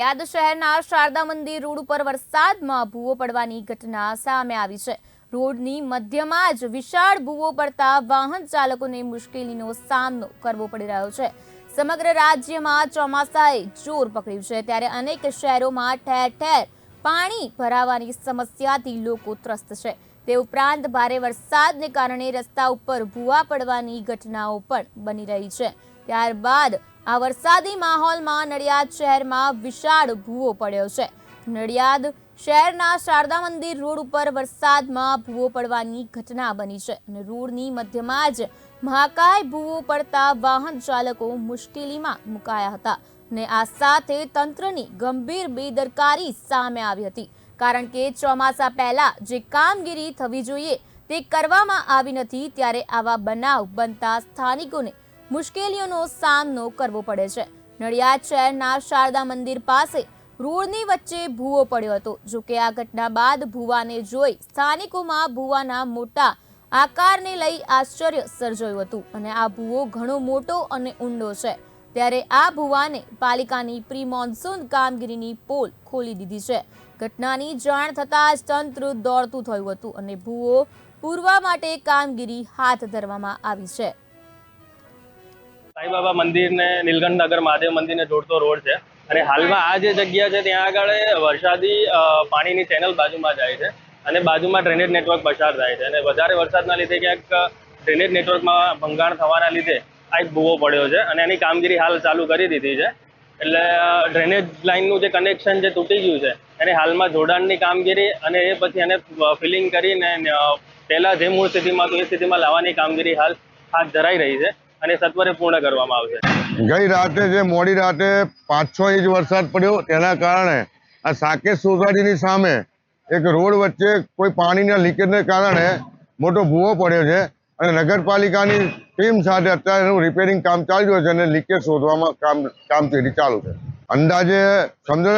યાદ શહેરના શારદા મંદિર રોડ ઉપર વરસાદમાં ભૂવો પડવાની ઘટના સામે આવી છે. રોડની મધ્યમાં જ વિશાળ ભૂવો પડતા વાહન ચાલકોને મુશ્કેલીનો સામનો કરવો પડી રહ્યો છે. સમગ્ર રાજ્યમાં ચોમાસાએ જોર પકડ્યું છે. ત્યારે અનેક શહેરોમાં ઠેર ઠેર પાણી ભરાવાની સમસ્યાથી લોકો ત્રસ્ત છે. તે ઉપરાંત ભારે વરસાદને કારણે રસ્તા ઉપર ભૂવા પડવાની ઘટનાઓ પણ બની રહી છે. ત્યારબાદ આ વરસાદી માહોલમાં નડિયાદ શહેરમાં વિશાળ ભૂવો પડ્યો છે. નડિયાદ શહેરના શારદા મંદિર રોડ ઉપર વરસાદમાં ભૂવો પડવાની ઘટના બની છે અને રોડની મધ્યમાં જ મહાકાય ભૂવો પડતા વાહન ચાલકો મુશ્કેલીમાં મુકાયા હતા ને આ સાથે તંત્રની ગંભીર બેદરકારી સામે આવી હતી. કારણ કે ચોમાસા પહેલા જે કામગીરી થવી જોઈએ તે કરવામાં આવી નથી, ત્યારે આવા બનાવ બનતા સ્થાનિકોને મુશ્કેલીઓનો સામનો કરવો પડે છે. નડિયાદ શહેરના શારદા મંદિર પાસે રોડની વચ્ચે ભૂવો પડ્યો હતો. જો કે આ ઘટના બાદ ભૂવાને જોઈ સ્થાનિકોમાં ભૂવાના મોટા આકારને લઈ આશ્ચર્ય સર્જાયું હતું અને આ ભૂવો ઘણો મોટો અને ઊંડો છે. ત્યારે આ ભૂવાને પાલિકાની પ્રી મોન્સૂન કામગીરીની પોલ ખોલી દીધી છે. ઘટનાની જાણ થતાં જ તંત્ર દોડતું થયું હતું અને ભૂવો પૂરવા માટે કામગીરી હાથ ધરવામાં આવી છે. સાંઈબાબા મંદિર ને નીલકંઠ નગર મહાદેવ મંદિરને જોડતો રોડ છે. અને હાલમાં આ જે જગ્યા છે, ત્યાં આગળ વરસાદી પાણીની ચેનલ બાજુમાં જાય છે અને બાજુમાં ડ્રેનેજ નેટવર્ક પસાર થાય છે. અને વધારે વરસાદના લીધે ક્યાંક ડ્રેનેજ નેટવર્કમાં ભંગાણ થવાના લીધે આ એક ભૂવો પડ્યો છે અને એની કામગીરી હાલ ચાલુ કરી દીધી છે. એટલે ડ્રેનેજ લાઇનનું જે કનેક્શન જે તૂટી ગયું છે, એને હાલમાં જોડાણની કામગીરી અને એ પછી એને ફિલિંગ કરીને પહેલા જે મૂળ સ્થિતિમાં હતું એ સ્થિતિમાં લાવવાની કામગીરી હાલ, હાથ ધરાઈ રહી છે. અને સત્વરે પૂર્ણ કરવામાં આવશે. ગઈ રાતે જે મોડી રાતે પાંચ છ ઇંચ વરસાદ પડ્યો, તેના કારણે આ સાકેત સોસાયટીની સામે એક રોડ વચ્ચે કોઈ પાણીના લીકેજને કારણે મોટો ભૂવો પડ્યો છે અને નગરપાલિકાની ટીમ સાથે અત્યારે એનું રિપેરિંગ કામ ચાલી રહ્યું છે અને લીકેજ શોધવામાં કામ કામગીરી ચાલુ છે. અંદાજે સમજો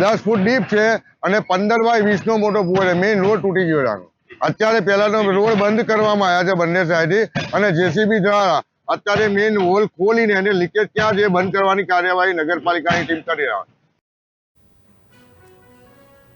દસ ફૂટ ડીપ છે અને પંદર બાય વીસનો મોટો ભૂવો છે. મેઇન રોડ તૂટી ગયો આનો. અત્યારે પહેલાનો રોડ બંધ કરવામાં આવ્યા છે બંને સાઈડથી અને જેસીબી દ્વારા અત્યારે મેઇન હોલ ખોલીને એને લીકેજ ક્યાં છે બંધ કરવાની કાર્યવાહી નગરપાલિકાની ટીમ કરી રહ્યા છે